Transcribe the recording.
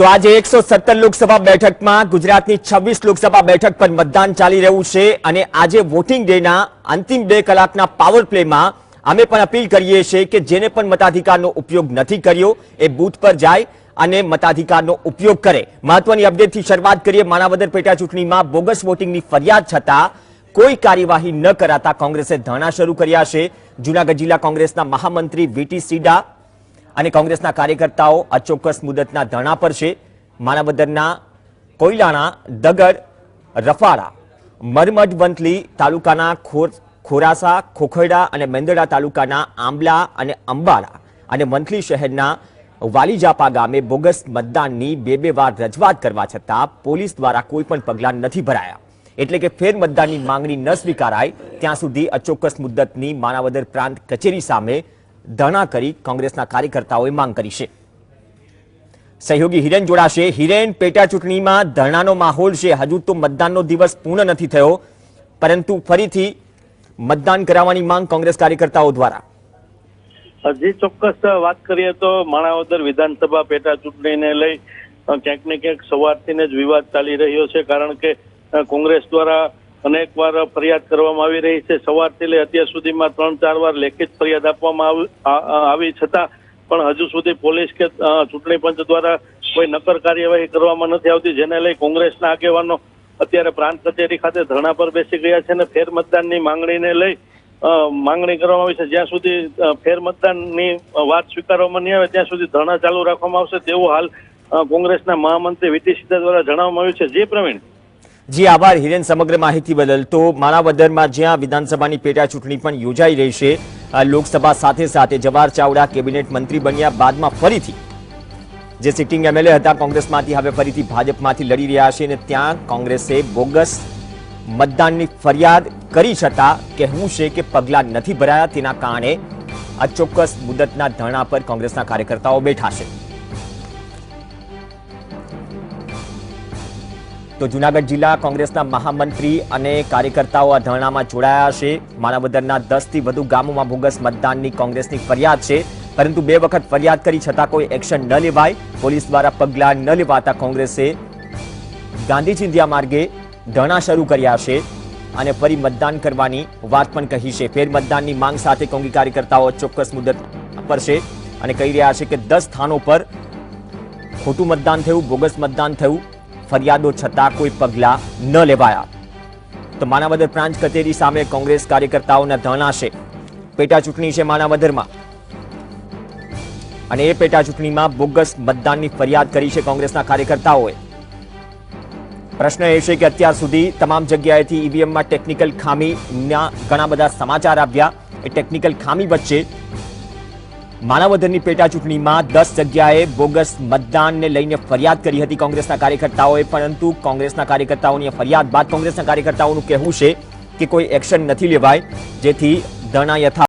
તો આજે એકસો સત્તર લોકસભા બેઠકમાં ગુજરાતની છવ્વીસ લોકસભા બેઠક પર મતદાન ચાલી રહ્યું છે અને આજે વોટિંગ ડેના અંતિમ બે કલાકના પાવર પ્લેમાં અમે પણ અપીલ કરીએ છીએ કે જેને પણ મતાધિકારનો ઉપયોગ નથી કર્યો એ બૂથ પર જાય અને મતાધિકારનો ઉપયોગ કરે. મહત્વની અપડેટથી શરૂઆત કરીએ. માણાવદર પેટા ચૂંટણીમાં બોગસ વોટિંગની ફરિયાદ છતાં કોઈ કાર્યવાહી ન કરાતા કોંગ્રેસે ધરણા શરૂ કર્યા છે. જૂનાગઢ જિલ્લા કોંગ્રેસના મહામંત્રી વીટી સીડા અને કોંગ્રેસના કાર્યકર્તાઓ અચોક્કસ મુદતના ધરણા પર છે. માનાવદરના કોયલાણા દગડ રફાળા મરમડ વંથલી તાલુકાના ખોર, ખોરાસા, ખોખરડા અને મેંદડા તાલુકાના આંબલા અને અંબાળા અને વંથલી શહેરના વાલીજાપા ગામે બોગસ મતદાનની બે બે વાર રજૂઆત કરવા છતાં પોલીસ દ્વારા કોઈ પણ પગલાં નથી ભરાયા. એટલે કે ફેર મતદાનની માંગણી ન સ્વીકારાય. ત્યાં સુધી અચોક્કસ મુદ્દતની માણાવદર પ્રાંત કચેરી સામે ધરણા કરી કોંગ્રેસના કાર્યકર્તાઓએ માંગ કરી છે. સહયોગી હિરેન જોડાશે. હિરેન પેટા ચૂંટણીમાં ધરણાનો માહોલ છે. હજુ તો મતદાનનો દિવસ પૂર્ણ નથી થયો, પરંતુ ફરીથી મતદાન કરાવવાની માંગ કોંગ્રેસ કાર્યકર્તાઓ દ્વારા. હજી ચોક્કસ વાત કરીએ તો માણાવદર વિધાનસભા પેટા ચૂંટણીને લઈ ક્યાંક ને ક્યાંક સવારથી જ વિવાદ ચાલી રહ્યો છે, કારણ કે કોંગ્રેસ દ્વારા અનેક વાર ફરિયાદ કરવામાં આવી રહી છે. સવારથી લઈ અત્યાર સુધીમાં ત્રણ, ચાર વાર લેખિત ફરિયાદ આપવામાં આવી- છતાં પણ હજુ સુધી પોલીસ કે ચૂંટણી પંચ દ્વારા કોઈ નક્કર કાર્યવાહી કરવામાં નથી આવતી, જેને લઈ કોંગ્રેસના આગેવાનો અત્યારે પ્રાંત કચેરી ખાતે ધરણા પર બેસી ગયા છે અને ફેર મતદાનની માંગણીને લઈ માંગણી કરવામાં આવી છે. જ્યાં સુધી ફેર મતદાનની વાત સ્વીકારવામાં નહીં આવે, ત્યાં સુધી ધરણા ચાલુ રાખવામાં આવશે. તેવું હાલ કોંગ્રેસના મહામંત્રી વીટી સિદ્ધા દ્વારા જણાવવામાં આવ્યું છે. જે, પ્રવીણ. જી, આભાર. હિરેન, સમગ્ર માહિતી બદલ. તો માણાવદરમાં જ્યાં વિધાનસભાની પેટા ચૂંટણી પણ યોજાઈ રહી છે લોકસભા સાથે સાથે જવાહર ચાવડા કેબિનેટ મંત્રી બન્યા બાદમાં ફરીથી જે સિટિંગ એમએલએ હતા કોંગ્રેસમાંથી, હવે ફરીથી ભાજપમાંથી લડી રહ્યા છે અને ત્યાં કોંગ્રેસે બોગસ મતદાનની ફરિયાદ કરી છતાં કહેવું છે કે પગલાં નથી ભરાયા. તેના કારણે અચોક્કસ મુદતના ધરણા પર કોંગ્રેસના કાર્યકર્તાઓ બેઠા છે. તો જુનાગઢ જિલ્લા કોંગ્રેસના મહામંત્રી અને કાર્યકર્તાઓ આ ધરણામાં જોડાયા છે. માણાવદરના દસથી વધુ ગામોમાં બોગસ મતદાનની કોંગ્રેસની ફરિયાદ છે. પરંતુ બે વખત ફરિયાદ કરી છતાં કોઈ એક્શન ન લેવાય. પોલીસ દ્વારા પગલાં ન લેવાતા કોંગ્રેસે ગાંધી ચિંધ્યા માર્ગે ધરણા શરૂ કર્યા છે અને ફરી મતદાન કરવાની વાત પણ કહી છે. ફેર મતદાનની માંગ સાથે કોંગ્રેસ કાર્યકર્તાઓ ચોક્કસ મુદત પર છે અને કહી રહ્યા છે કે દસ સ્થાનો પર ખોટું મતદાન થયું, બોગસ મતદાન થયું. ફરિયાદો છતાં કોઈ પગલાં ન લેવાયા. તો માણાવદર પ્રાંત કચેરી સામે કોંગ્રેસ કાર્યકર્તાઓના ધરણા છે. પેટા ચૂંટણી છે માણાવદરમાં. અને એ પેટા ચૂંટણીમાં બોગસ મતદાનની ફરિયાદ કરી છે કોંગ્રેસના કાર્યકર્તાઓએ. પ્રશ્ન એ છે કે અત્યાર સુધી તમામ જગ્યાએથી ઈવીએમમાં ટેકનિકલ ખામીના ઘણા બધા સમાચાર આવ્યા. એ ટેકનિકલ ખામી વચ્ચે માણાવદરની પેટા ચૂંટણીમાં દસ જગ્યાએ બોગસ મતદાનને લઈને ફરિયાદ કરી હતી કોંગ્રેસના કાર્યકર્તાઓએ, પરંતુ કોંગ્રેસના કાર્યકર્તાઓની ફરિયાદ બાદ કોંગ્રેસના કાર્યકર્તાઓનું કહેવું છે કે કોઈ એક્શન નથી લેવાય, જેથી ધણા યથા